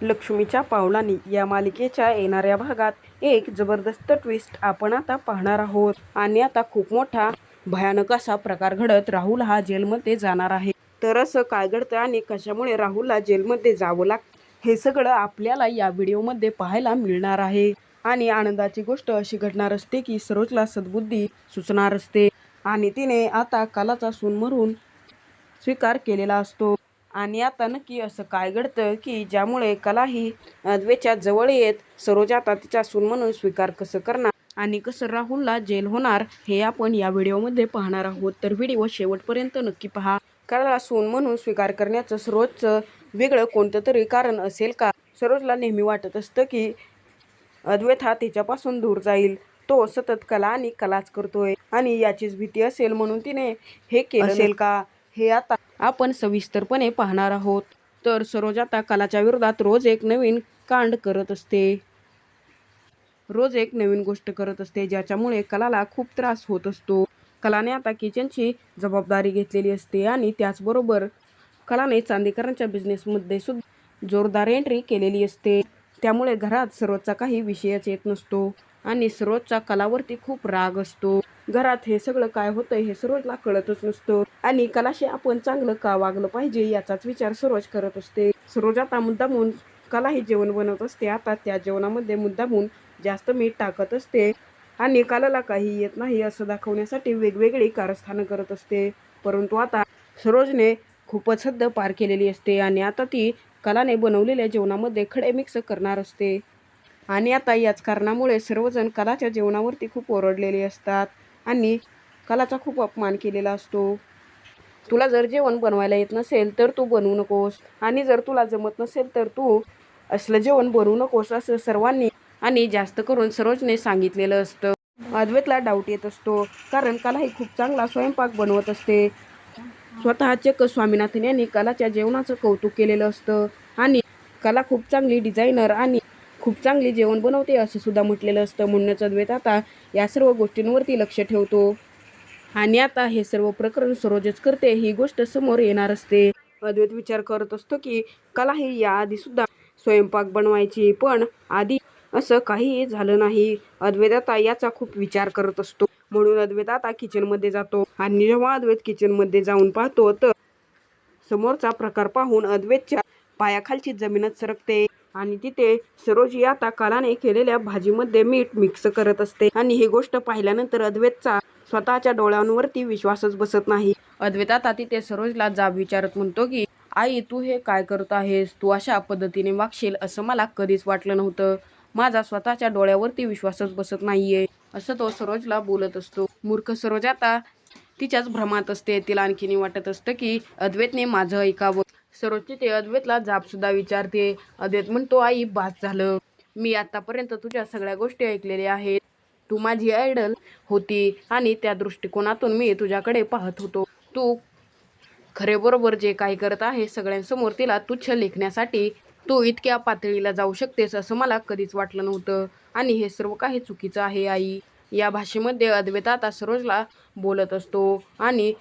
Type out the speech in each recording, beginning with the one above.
लक्ष्मीच्या पावलांनी या मालिकेच्या येणाऱ्या भागात एक जबरदस्त ट्विस्ट आपण आता पाहणार आहोत. आणि आता खूप मोठा भयानक असा प्रकार घडत राहुल हा जेलमध्ये जाणार आहे. तर असं काय घडतं आणि कशामुळे राहुलला जेलमध्ये जावं लागतं हे सगळं आपल्याला या व्हिडिओमध्ये पाहायला मिळणार आहे. आणि आनंदाची गोष्ट अशी घडणार असते की सरोजला सद्बुद्धी सुचणार असते. आणि तिने आता कालाचा सून मरून स्वीकार केलेला असतो. आणि आता नक्की असं काय घडतं की ज्यामुळे कला ही अद्वेच्या जवळ येत सरोज आता तिचा सून म्हणून स्वीकार कसं करणार? आणि कसं राहुलला जेल होणार हे आपण या व्हिडिओमध्ये पाहणार आहोत. तर व्हिडिओ शेवटपर्यंत नक्की पहा. कलाला सून म्हणून स्वीकार करण्याचं सरोजचं वेगळं कोणतं तरी कारण असेल का? सरोजला नेहमी वाटत असतं की अद्वैत हा तिच्यापासून दूर जाईल. तो सतत कला आणि कलाच करतोय. आणि याचीच भीती असेल म्हणून तिने हे केलं असेल का? हे आता आपण सविस्तरपणे पाहणार आहोत. तर सरोज आता कलाच्या विरोधात रोज एक नवीन कांड करत असते. रोज एक नवीन गोष्ट करत असते ज्याच्यामुळे कलाला खूप त्रास होत असतो. कलाने आता किचनची जबाबदारी घेतलेली असते आणि त्याचबरोबर कलाने चांदेकरांच्या बिझनेसमध्ये सुद्धा जोरदार एंट्री केलेली असते. त्यामुळे घरात सरोजचा काही विषयच येत नसतो आणि सरोजचा कलावरती खूप राग असतो. घरात हे सगळं काय होतंय हे सरोजला कळतच नसतं. आणि कलाशी आपण चांगलं का वागलं पाहिजे याचाच विचार सरोज करत असते. सरोज आता मुद्दामून कलाही जेवण बनवत असते. आता त्या जेवणामध्ये मुद्दामून जास्त मीठ टाकत असते. आणि कलाला काही येत नाही असं दाखवण्यासाठी वेगवेगळी कारस्थानं करत असते. परंतु आता सरोजने खूपच हद्द पार केलेली असते आणि आता ती कलाने बनवलेल्या जेवणामध्ये खडे मिक्स करणार असते. आणि आता याच कारणामुळे सर्वजण कलाच्या जेवणावरती खूप ओरडलेले असतात. आणि कलाचा खूप अपमान केलेला असतो. तुला जर जेवण बनवायला येत नसेल तर तू बनवू नकोस. आणि जर तुला जमत नसेल तर तू असलं जेवण बनवू नकोस असं सर्वांनी आणि जास्त करून सरोजने सांगितलेलं असतं. अद्वैतला डाऊट येत असतो कारण कला ही खूप चांगला स्वयंपाक बनवत असते. स्वतः चक्क स्वामीनाथन यांनी कलाच्या जेवणाचं कौतुक केलेलं असतं. आणि कला खूप चांगली डिझायनर आणि खूप चांगली जेवण बनवते असं सुद्धा म्हटलेलं असतं म्हणूनच अद्वैत. आता या सर्व गोष्टींवरती लक्ष ठेवतो. आणि आता हे सर्व प्रकरण सरोजच करते ही गोष्ट समोर येणार असते. अद्वैत विचार करत असतो की कला ही याआधी सुद्धा स्वयंपाक बनवायची पण आधी असं काहीही झालं नाही. अद्वैत आता याचा खूप विचार करत असतो. म्हणून अद्वैत आता किचनमध्ये जातो. आणि जेव्हा अद्वैत किचनमध्ये जाऊन पाहतो तर समोरचा प्रकार पाहून अद्वैतच्या पायाखालची जमीनच सरकते. आणि तिथे सरोज आता कलाने केलेल्या भाजीमध्ये मीठ मिक्स करत असते. आणि ही गोष्ट पाहिल्यानंतर अद्वैतचा स्वतःच्या डोळ्यांवरती विश्वासच बसत नाही. अद्वैत आता तिथे सरोजला जाब विचारत म्हणतो की आई तू हे काय करत आहेस? तू अशा पद्धतीने वागशील असं मला कधीच वाटलं नव्हतं. माझा स्वतःच्या डोळ्यावरती विश्वासच बसत नाहीये. असं तो सरोजला बोलत असतो. मूर्ख सरोज आता तिच्याच भ्रमात असते. तिला आणखीन वाटत असतं की अद्वैतने माझं ऐकावं. सरोजची ते अद्वैतला जाप सुद्धा विचारते. अद्वैत म्हणतो आई बास झालं. मी आतापर्यंत तुझ्या सगळ्या गोष्टी ऐकलेल्या आहेत. तू माझी आयडल होती आणि त्या दृष्टिकोनातून मी तुझ्याकडे पाहत होतो. तू खरे बरोबर जे काही करत आहे सगळ्यांसमोर तिला तुच्छ लेखण्यासाठी तू इतक्या पातळीला जाऊ शकतेस असं मला कधीच वाटलं नव्हतं. आणि हे सर्व काही चुकीचं आहे आई. या भाषेमध्ये अद्वैत आता सरोजला बोलत असतो आणि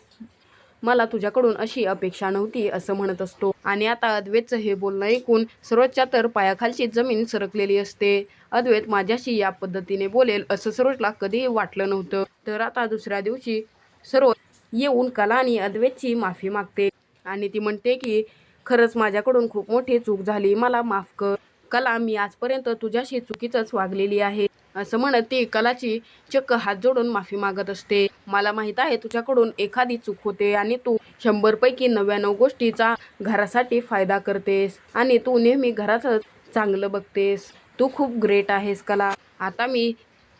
मला तुझ्याकडून अशी अपेक्षा नव्हती असं म्हणत असतो. आणि आता अद्वैतचं हे बोलणं ऐकून सरोजच्या तर पायाखालची जमीन सरकलेली असते. अद्वैत माझ्याशी या पद्धतीने बोलेल असं सरोजला कधीही वाटलं नव्हतं. तर आता दुसऱ्या दिवशी सरोज येऊन कला आणि अद्वैतची माफी मागते. आणि ती म्हणते की खरंच माझ्याकडून खूप मोठी चूक झाली मला माफ कर. कला मी आजपर्यंत तुझ्याशी चुकीचंच वागलेली आहे. असं म्हणत ती कलाची चक्क हात जोडून माफी मागत असते. मला माहीत आहे तुझ्याकडून एखादी चूक होते आणि तू शंभर पैकी नव्याण्णव गोष्टीचा घरासाठी फायदा करतेस आणि तू नेहमी घराचं चांगलं बघतेस. तू खूप ग्रेट आहेस कला. आता मी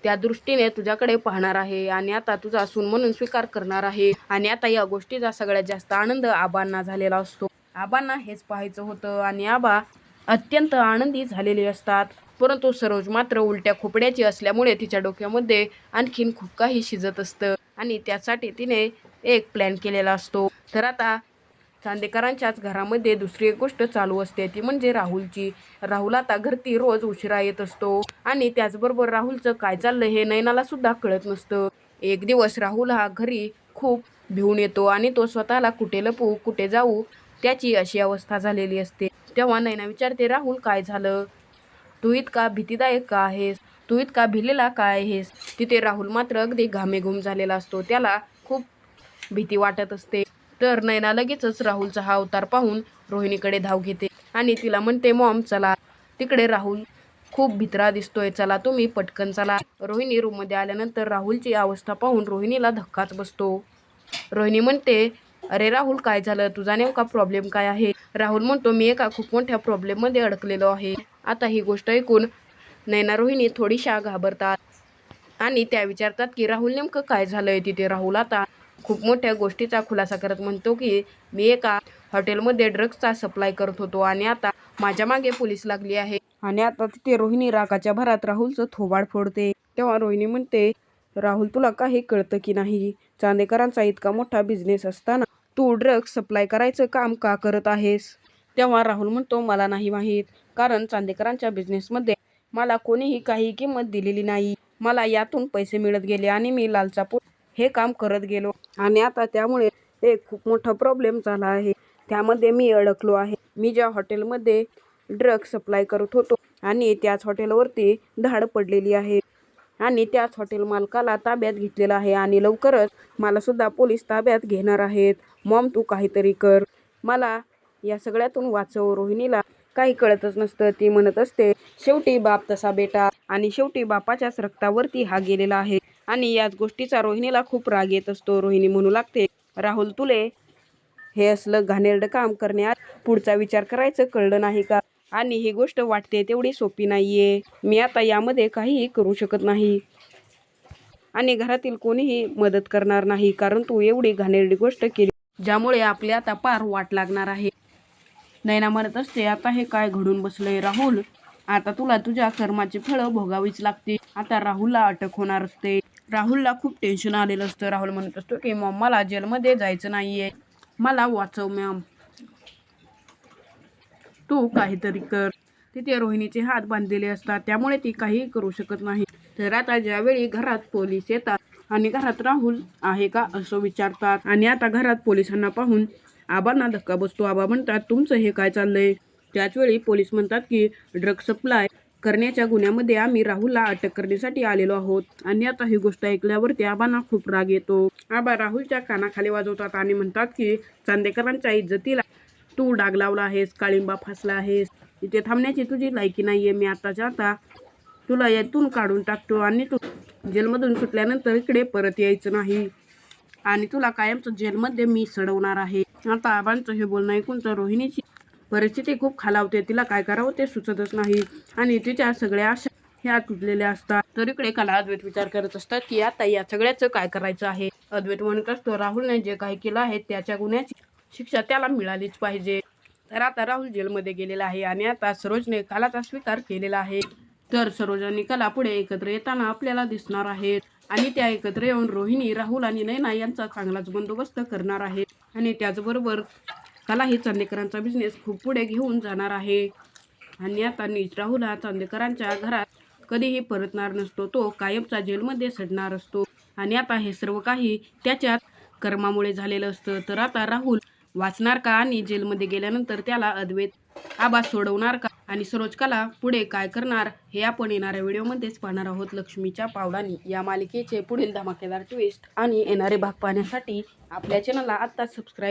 त्या दृष्टीने तुझ्याकडे पाहणार आहे आणि आता तुझा सून म्हणून स्वीकार करणार आहे आणि आता या गोष्टीचा सगळ्यात जास्त आनंद आबांना झालेला असतो. आबांना हेच पाहायचं होतं आणि आबा अत्यंत आनंदी झालेले असतात. परंतु सरोज मात्र उलट्या खोपड्याची असल्यामुळे तिच्या डोक्यामध्ये आणखीन खूप काही शिजत असतं आणि त्यासाठी तिने एक प्लॅन केलेला असतो. तर आता चांदेकरांच्याच घरामध्ये दुसरी एक गोष्ट चालू असते. ती म्हणजे राहुलची. राहुल आता घरती रोज उशिरा येत असतो आणि त्याचबरोबर राहुलचं काय चाललं हे नैनाला सुद्धा कळत नसतं. एक दिवस राहुल हा घरी खूप भिवून येतो आणि तो स्वतःला कुठे लपू कुठे जाऊ त्याची अशी अवस्था झालेली असते. तेव्हा नैना विचारते राहुल काय झालं? तू इतका भीतीदायक का आहेस? तू इतका भिलेला काय आहेस? तिथे राहुल मात्र अगदी घामेघूम झालेला असतो. त्याला खूप भीती वाटत असते. तर नैना लगेचच राहुलचा हा अवतार पाहून रोहिणीकडे धाव घेते आणि तिला म्हणते मॉम चला. तिकडे राहुल खूप भित्रा दिसतोय. चला तुम्ही पटकन चला. रोहिणी रूममध्ये आल्यानंतर राहुलची अवस्था पाहून रोहिणीला धक्काच बसतो. रोहिणी म्हणते अरे राहुल काय झालं? तुझा नेमका प्रॉब्लेम काय आहे? राहुल म्हणतो मी एका खूप मोठ्या प्रॉब्लेममध्ये अडकलेलो आहे. आता ही गोष्ट ऐकून नैना रोहिणी थोडीशा घाबरतात. आणि त्या विचारतात की राहुल नेमकं काय झालंय तिथे? राहुल आता खूप मोठ्या गोष्टीचा खुलासा करत म्हणतो की मी एका हॉटेलमध्ये ड्रग्सचा सप्लाय करत होतो आणि आता माझ्या मागे पोलीस लागली आहे. आणि आता तिथे रोहिणी रागाच्या भरात राहुलचं थोबाड फोडते. तेव्हा रोहिणी म्हणते राहुल तुला काही कळतं की नाही? चांदेकरांचा इतका मोठा बिझनेस असताना तू ड्रग्स सप्लाय करायचं काम का करत आहेस? तेव्हा राहुल म्हणतो मला नाही माहीत. कारण चांदेकरांच्या बिझनेसमध्ये मला कोणीही काही किंमत दिलेली नाही. मला यातून पैसे मिळत गेले आणि मी लालचापूर हे काम करत गेलो आणि आता त्यामुळे एक खूप मोठा प्रॉब्लेम झाला आहे. त्यामध्ये मी अडकलो आहे. मी ज्या हॉटेलमध्ये ड्रग्स सप्लाय करत होतो आणि त्याच हॉटेलवरती धाड पडलेली आहे आणि त्याच हॉटेल मालकाला ताब्यात घेतलेलं आहे आणि लवकरच मला सुद्धा पोलीस ताब्यात घेणार आहेत. मॉम तू काहीतरी कर. मला या सगळ्यातून वाचव रोहिणीला. काही कळतच नसतं. ती म्हणत असते शेवटी बाप तसा बेटा आणि शेवटी बापाच्याच रक्तावरती हा गेलेला आहे आणि याच गोष्टीचा रोहिणीला खूप राग येत असतो. रोहिणी म्हणू लागते राहुल तुले हे असलं घाणेरडं काम करण्यात पुढचा विचार करायचं कळलं नाही का? आणि ही गोष्ट वाटते तेवढी सोपी नाहीये. मी आता यामध्ये काहीही करू शकत नाही. आणि घरातील कोणीही मदत करणार नाही कारण तू एवढी घाणेरडी गोष्ट केली ज्यामुळे आपली आता पार वाट लागणार आहे. नैना म्हणत असते आता हे काय घडून बसलंय राहुल? आता तुला तुझ्या कर्माची फळं भोगावीच लागते आता राहुलला अटक होणार असते. राहुलला खूप टेन्शन आलेलं असतं. राहुल म्हणत असतो की मॉम मला जेलमध्ये जायचं नाहीये. मला वाचव मॅम. तू काहीतरी कर. तिथे रोहिणीचे हात बांधलेले असतात. त्यामुळे ती काहीही करू शकत नाही. तर आता ज्यावेळी घरात पोलीस येतात आणि घरात राहुल आहे का असं विचारतात. आणि आता घरात पोलिसांना पाहून आबांना धक्का बसतो. आबा म्हणतात तुमचं हे काय चाललंय? त्याचवेळी पोलीस म्हणतात की ड्रग सप्लाय करण्याच्या गुन्ह्यामध्ये आम्ही राहुलला अटक करण्यासाठी आलेलो आहोत. आणि आता ही गोष्ट ऐकल्यावरती आबांना खूप राग येतो. आबा राहुलच्या कानाखाली वाजवतात आणि म्हणतात की चांदेकरांच्या इज्जतीला तू डाग लावला आहेस काळिंबा फासला आहेस. इथे थांबण्याची तुझी लायकी नाहीये. मी आताच्या आता तुला यातून काढून टाकतो आणि तू जेलमधून सुटल्यानंतर इकडे परत यायचं नाही. आणि तुला कायमचं जेलमध्ये मी सडवणार आहे. आता आबांचं हे बोलणं ऐकून तर रोहिणीची परिस्थिती खूप खालावते. तिला काय करावं ते सुचतच नाही. आणि तिच्या सगळ्या आशा ह्या तुटलेल्या असतात. तर इकडे कला अद्वैत विचार करत असतात की आता या सगळ्याचं काय करायचं आहे? अद्वैत म्हणत असतो राहुलने जे काही केलं आहे त्याच्या गुन्ह्याची शिक्षा त्याला मिळालीच पाहिजे. तर आता राहुल जेलमध्ये गेलेला आहे आणि आता सरोजने कलाचा स्वीकार केलेला आहे. तर सरोज आणि कला पुढे एकत्र येताना आपल्याला दिसणार आहेत आणि त्या एकत्र येऊन रोहिणी राहुल आणि नैना यांचा चांगलाच बंदोबस्त करणार आहे. आणि त्याचबरोबर कला ही चांदेकरांचा बिझनेस खूप पुढे घेऊन जाणार आहे. आणि आता नीच राहुल हा चांदेकरांच्या घरात कधीही परतणार नसतो. तो कायमचा जेलमध्ये सडणार असतो. आणि आता हे सर्व काही त्याच्या कर्मामुळे झालेलं असतं. तर आता राहुल वाचणार का आणि जेलमध्ये गेल्यानंतर त्याला अद्वैत आबा सोडवणार का? आणि सरोजकाला पुढे काय करणार हे आपण येणाऱ्या व्हिडिओमध्येच पाहणार आहोत. लक्ष्मीच्या पावलांनी या मालिकेचे पुढील धमाकेदार ट्विस्ट आणि येणारे भाग पाहण्यासाठी आपल्या चॅनलला आत्ताच सबस्क्राईब